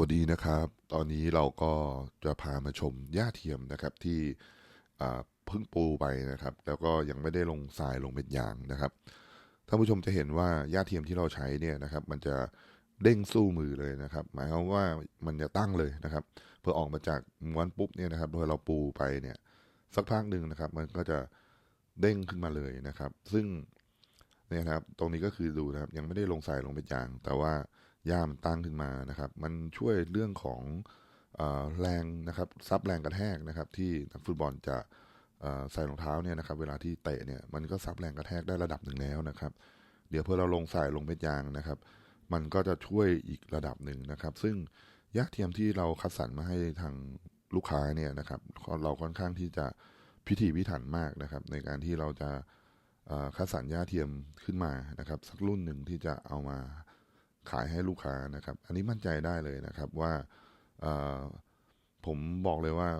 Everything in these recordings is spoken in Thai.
วัสดีนะครับ ตอนนี้เราก็จะพามาชมหญ้าเทียมนะครับที่เพิ่งปูไปนะครับ แล้วก็ยังไม่ได้ลงทรายลงเม็ดยางนะครับท่านผู้ชมจะเห็นว่าหญ้าเทียมที่เราใช้เนี่ยนะครับ มันจะเด้งสู้มือเลยนะครับ หมายความว่ามันจะตั้งเลยนะครับพอออกมาจากม้วนปุ๊บเนี่ยนะครับพอเราปูไปเนี่ยสักพักหนึ่งนะครับ มันก็จะเด้งขึ้นมาเลยนะครับ ซึ่งเนี่ยนะครับ ตรงนี้ก็คือดูนะครับ ยังไม่ได้ลงทรายลงเม็ดยาง แต่ว่า ย่ามนตั้งขึ้นมานะครับ มันช่วยเรื่องของอแรงนะครับซับแรงกระแทกนะครับ ที่นักฟุตบอลจะใส่รองเท้าเนี่ยนะครับ เวลาที่เตะเนี่ยมันก็ซับแรงกระแทกได้ระดับหนึ่งแล้วนะครับ เดี๋ยวเพื่อเราลงใส่ลงเม็ดยางนะครับ มันก็จะช่วยอีกระดับหนึ่งนะครับ ซึ่งยาเทียมที่เราคัดสรรมาให้ทางลูกค้าเนี่ยนะครับเราค่อนข้างที่จะพิถีพิถันมากนะครับ ในการที่เราจะคัดสรรยาเทียมขึ้นมานะครับ สักรุ่นหนึ่งที่จะเอามา ขายให้ลูกค้านะครับ อันนี้มั่นใจได้เลยนะครับว่าผมบอกเลยว่า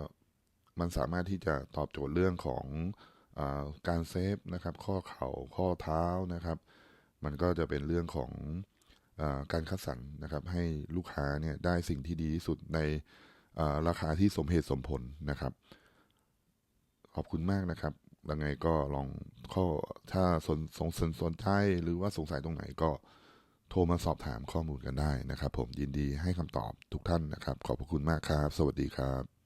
มันสามารถที่จะตอบโจทย์เรื่องของอการเซฟนะครับ ข้อเข่าข้อเท้านะครับ มันก็จะเป็นเรื่องของอการคัดสรรนะครับ ให้ลูกค้าเนี่ยได้สิ่งที่ดีที่สุดในราคาที่สมเหตุสมผลนะครับ ขอบคุณมากนะครับยังไงก็ลองข้อถ้าสนสงสนสนใจหรือว่าสงสัยตรงไหนก็ โทรมาสอบถามข้อมูลกันได้นะครับ ผมยินดีให้คำตอบทุกท่านนะครับ ขอบพระคุณมากครับ สวัสดีครับ